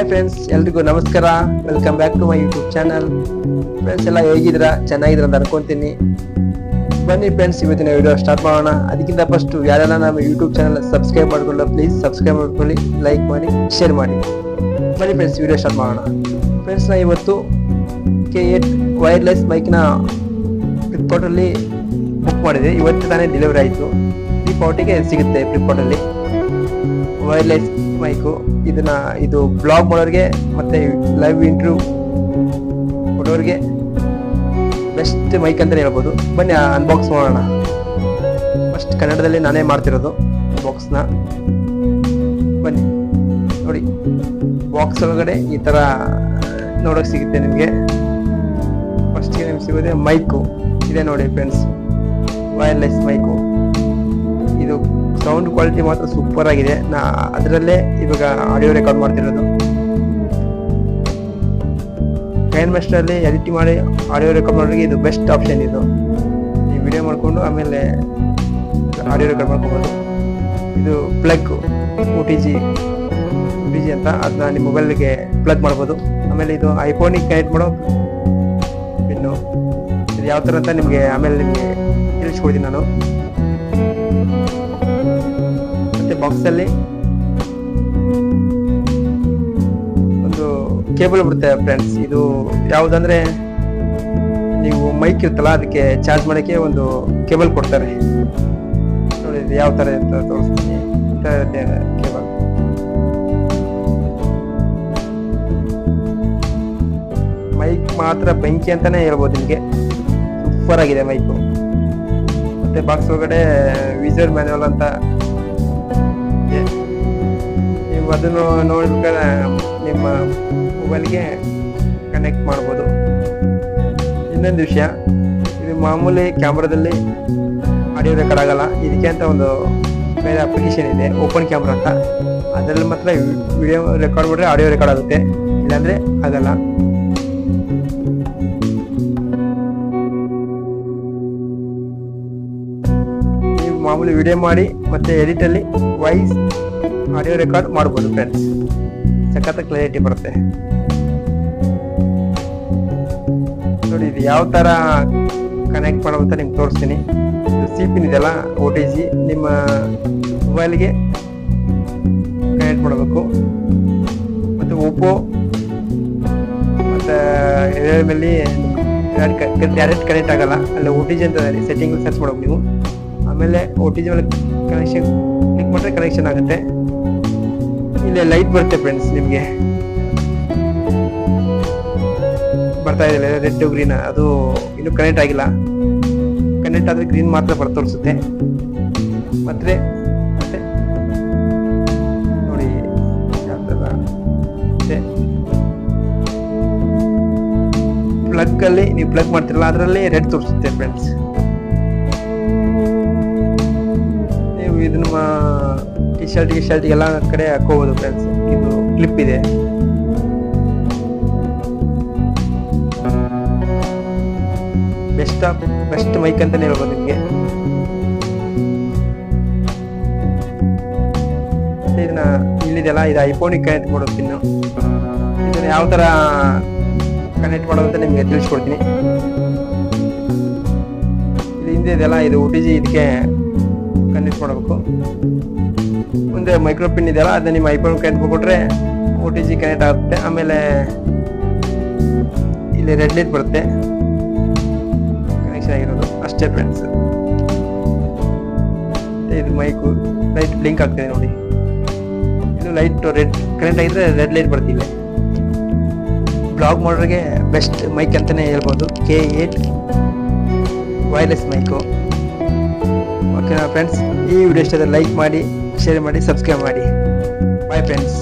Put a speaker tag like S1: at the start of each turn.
S1: Hi friends ಎಲ್ರಿಗೂ ನಮಸ್ಕಾರ. Welcome back to my YouTube channel friends ಎಲ್ಲ ಹೇಗಿದ್ರ ಚೆನ್ನಾಗಿದ್ರ ಅಂತ ಅನ್ಕೊಂತೀನಿ. ಬನ್ನಿ ಫ್ರೆಂಡ್ಸ್ ಇವತ್ತಿನ ವಿಡಿಯೋ ಸ್ಟಾರ್ಟ್ ಮಾಡೋಣ. ಅದಕ್ಕಿಂತ ಫಸ್ಟ್ ಯಾರೆಲ್ಲ ನಮ್ಮ ಯೂಟ್ಯೂಬ್ ಚಾನಲ್ ಸಬ್ಸ್ಕ್ರೈಬ್ ಮಾಡ್ಕೊಂಡು ಪ್ಲೀಸ್ ಸಬ್ಸ್ಕ್ರೈಬ್ ಮಾಡ್ಕೊಳ್ಳಿ ಲೈಕ್ ಮಾಡಿ ಶೇರ್ ಮಾಡಿ. ಬನ್ನಿ ಫ್ರೆಂಡ್ಸ್ ವಿಡಿಯೋ ಸ್ಟಾರ್ಟ್ ಮಾಡೋಣ. ಫ್ರೆಂಡ್ಸ್ ನಾ ಇವತ್ತು ಕೆ ಎಟ್ ವೈರ್ಲೆಸ್ ಮೈಕ್ನ ಫ್ಲಿಪ್ಕಾರ್ಟಲ್ಲಿ ಬುಕ್ ಮಾಡಿದೆ. ಇವತ್ತು ತಾನೇ ಡೆಲಿವರಿ ಆಯಿತು. ಈ ಪಾರ್ಟಿಗೆ ಸಿಗುತ್ತೆ ಫ್ಲಿಪ್ಕಾರ್ಟಲ್ಲಿ ವೈರ್ಲೆಸ್ ಮೈಕು. ಇದನ್ನ ಇದು ಬ್ಲಾಗ್ ಮಾಡೋರಿಗೆ ಮತ್ತೆ ಲೈವ್ ಇಂಟರ್ವ್ಯೂ ಕೊಡೋರಿಗೆ ಬೆಸ್ಟ್ ಮೈಕ್ ಅಂತಲೇ ಹೇಳ್ಬೋದು. ಬನ್ನಿ ಅನ್ಬಾಕ್ಸ್ ಮಾಡೋಣ. ಫಸ್ಟ್ ಕನ್ನಡದಲ್ಲಿ ನಾನೇ ಮಾಡ್ತಿರೋದು ಬಾಕ್ಸ್ನ ಬನ್ನಿ, ನೋಡಿ. ಬಾಕ್ಸ್ ಒಳಗಡೆ ಈ ಥರ ನೋಡೋಕೆ ಸಿಗುತ್ತೆ ನಿಮಗೆ. ಫಸ್ಟಿಗೆ ನಿಮ್ಗೆ ಸಿಗೋದೇ ಮೈಕು. ಇದೆ ನೋಡಿ friends wireless mic. Sound quality ಮಾತ್ರ ಸೂಪರ್ ಆಗಿದೆ. ನಾ ಅದರಲ್ಲೇ ಇವಾಗ ಆಡಿಯೋ ರೆಕಾರ್ಡ್ ಮಾಡ್ತಿರೋದು. ಕೈನ್ ಅಲ್ಲಿ ಎಡಿಟ್ ಮಾಡಿ ಆಡಿಯೋ ರೆಕಾರ್ಡ್ ಮಾಡೋರಿಗೆ ಇದು ಬೆಸ್ಟ್ ಆಪ್ಷನ್ ಇದು. ಈ ವಿಡಿಯೋ ಮಾಡಿಕೊಂಡು ಆಮೇಲೆ ಆಡಿಯೋ ರೆಕಾರ್ಡ್ ಮಾಡ್ಕೊಬೋದು. ಇದು plug O T G T G ಅಂತ ಅದನ್ನ ನಿಮ್ಮ ಮೊಬೈಲ್ಗೆ ಪ್ಲಗ್ ಮಾಡ್ಬೋದು. ಆಮೇಲೆ ಇದು ಐಫೋನಿಗೆ ಕನೆಕ್ಟ್ ಮಾಡೋ ಇನ್ನು ಇದು ಯಾವ ಥರ ಅಂತ ನಿಮಗೆ ಆಮೇಲೆ ನಿಮಗೆ ತಿಳಿಸ್ಕೊಡ್ತೀನಿ ನಾನು. ಮತ್ತೆ ಬಾಕ್ಸ್ ಅಲ್ಲಿ ಒಂದು ಕೇಬಲ್ ಬರುತ್ತೆ ಫ್ರೆಂಡ್ಸ್ ಇದು ಯಾವುದಂದ್ರೆ ನೀವು ಮೈಕ್ ಇರ್ತಲ್ಲ ಅದಕ್ಕೆ ಚಾರ್ಜ್ ಮಾಡಕ್ಕೆ ಒಂದು ಕೇಬಲ್ ಕೊಡ್ತಾರೆ. ನೋಡಿ ಇದು ಯಾವ ತರ ಅಂತ ತೋರಿಸ್ತೀನಿ. ಕೇಬಲ್. ಮೈಕ್ ಮಾತ್ರ ಬೆಂಕಿ ಅಂತಾನೆ ಹೇಳ್ಬೋದು ನಿಮಗೆ. ಸೂಪರ್ ಆಗಿದೆ ಮೈಕು ಮತ್ತೆ ಬಾಕ್ಸ್ ಒಳಗಡೆ ವಿಜರ್ ಮ್ಯಾನ್ಯಲ್ ಅಂತ ಇದೆ. ನೀವು ಅದನ್ನು ನೋಡ್ಬೇಕಾದ್ರೆ ನಿಮ್ಮ ಮೊಬೈಲ್ಗೆ ಕನೆಕ್ಟ್ ಮಾಡ್ಬೋದು. ಇನ್ನೊಂದು ವಿಷಯ, ಇದು ಮಾಮೂಲಿ ಕ್ಯಾಮ್ರಾದಲ್ಲಿ ಆಡಿಯೋ ರೆಕಾರ್ಡ್ ಆಗಲ್ಲ. ಇದಕ್ಕೆ ಅಂತ ಒಂದು ಬೇರೆ ಅಪ್ಲಿಕೇಶನ್ ಇದೆ ಓಪನ್ ಕ್ಯಾಮ್ರಾ ಅಂತ. ಅದರಲ್ಲಿ ಮಾತ್ರ ವಿಡಿಯೋ ರೆಕಾರ್ಡ್ ಮಾಡಿದ್ರೆ ಆಡಿಯೋ ರೆಕಾರ್ಡ್ ಆಗುತ್ತೆ. ಇಲ್ಲಾಂದರೆ ಆಗಲ್ಲ. ಮಾಮೂಲಿ ವಿಡಿಯೋ ಮಾಡಿ ಮತ್ತೆ ಎಡಿಟಲ್ಲಿ ವಾಯ್ಸ್ ಆಡಿಯೋ ರೆಕಾರ್ಡ್ ಮಾಡ್ಬೋದು ಫ್ರೆಂಡ್ಸ್ ಸಖತ್ ಕ್ಲಾರಿಟಿ ಬರುತ್ತೆ. ನೋಡಿ, ಇದು ಯಾವ ತರ ಕನೆಕ್ಟ್ ಮಾಡೋದಂತ ನಿಮ್ಗೆ ತೋರಿಸ್ತೀನಿ. ಸಿ ಪಿನ್ ಇದೆಯಲ್ಲ ಓ ಟಿ ಜಿ ನಿಮ್ಮ ಮೊಬೈಲ್ಗೆ ಕನೆಕ್ಟ್ ಮಾಡಬೇಕು. ಮತ್ತು ಓಪೋ ಮತ್ತು ರಿಯಲ್ಮಲ್ಲಿ ಡೈರೆಕ್ಟ್ ಕನೆಕ್ಟ್ ಆಗಲ್ಲ. ಅಲ್ಲಿ ಒ ಟಿ ಜಿ ಅಂತ ಸೆಟ್ಟಿಂಗ್ ಸರ್ಚ್ ಮಾಡಬೇಕು ನೀವು. ಆಮೇಲೆ ಒ ಟಿ ಜಿ ಮೇಲೆ ಕನೆಕ್ಷನ್ ಕ್ಲಿಕ್ ಮಾಡಿದ್ರೆ ಕನೆಕ್ಷನ್ ಆಗುತ್ತೆ. ಇಲ್ಲೇ ಲೈಟ್ ಬರುತ್ತೆ ಫ್ರೆಂಡ್ಸ್ ನಿಮಗೆ. ಬರ್ತಾ ಇದೆ ರೆಡ್ ಗ್ರೀನ್ ಅದು ಇನ್ನೂ ಕನೆಕ್ಟ್ ಆಗಿಲ್ಲ. ಕನೆಕ್ಟ್ ಆದರೆ ಗ್ರೀನ್ ಮಾತ್ರ ಬರ್ ತೋರಿಸುತ್ತೆ. ಮತ್ತೆ ನೋಡಿ. ಪ್ಲಗ್ ಅಲ್ಲಿ ನೀವು ಪ್ಲಗ್ ಮಾಡ್ತಿರಲ್ಲ, ಅದರಲ್ಲಿ ರೆಡ್ ತೋರಿಸುತ್ತೆ friends T shirt T shirt ಎಲ್ಲ ಕಡೆ ಹಾಕೋಬಹುದು ಫ್ರೆಂಡ್ಸ್ ಇದು ಕ್ಲಿಪ್ ಇದೆ. ಬೆಸ್ಟ್ ಬೆಸ್ಟ್ ಮೈಕ್ ಅಂತಾನೆ ಹೇಳ್ಬೋದು ನಿಮಗೆ. ಇದನ್ನ ಇಲ್ಲಿದೆಲ್ಲ ಇದು ಐಫೋನಿಗೆ ಕನೆಕ್ಟ್ ಮಾಡೋದು ಇನ್ನು. ಇದನ್ನ ಯಾವ ತರ ಕನೆಕ್ಟ್ ಮಾಡೋದು ಅಂತ ನಿಮಗೆ ತಿಳಿಸ್ಕೊಡ್ತೀನಿ. ಹಿಂದೆ ಇದೆಲ್ಲ ಇದು ಒ ಟಿ ಜಿ ಇದಕ್ಕೆ ಕನೆಕ್ಟ್ ಮಾಡಬೇಕು. ಮುಂದೆ ಮೈಕ್ರೋ ಪಿನ್ ಇದೆಯಲ್ಲ, ಅದನ್ನ ನಿಮ್ಮ ಐಫೋನ್ ಕನೆಕ್ಟ್ ಕೊಟ್ರೆ ಒ ಟಿ ಜಿ ಕನೆಕ್ಟ್ ಆಗುತ್ತೆ. ಆಮೇಲೆ ಇಲ್ಲಿ ರೆಡ್ ಲೈಟ್ ಬರುತ್ತೆ. ಕನೆಕ್ಷನ್ ಆಗಿರೋದು. ಅಷ್ಟೇ ಫ್ರೆಂಡ್ಸ್ ಇದು ಮೈಕು ಲೈಟ್ ಬ್ಲಿಂಕ್ ಆಗ್ತದೆ ನೋಡಿ. ಇದು ಲೈಟ್ ರೆಡ್ ಕನೆಕ್ಟ್ ಆಗಿದ್ರೆ ರೆಡ್ ಲೈಟ್ ಬರ್ತಿದೆ ಬ್ಲಾಗ್ ಮಾಡೋರಿಗೆ ಬೆಸ್ಟ್ ಮೈಕ್ ಅಂತಲೇ ಹೇಳ್ಬೋದು. ಕೆ ಏಟ್ ವೈರ್ಲೆಸ್ ಮೈಕು ಓಕೆನಾ ಫ್ರೆಂಡ್ಸ್ ಈ ವಿಡಿಯೋ ಇಷ್ಟ ಲೈಕ್ ಮಾಡಿ ಶೇರ್ ಮಾಡಿ ಸಬ್ಸ್ಕ್ರೈಬ್ ಮಾಡಿ. Bye friends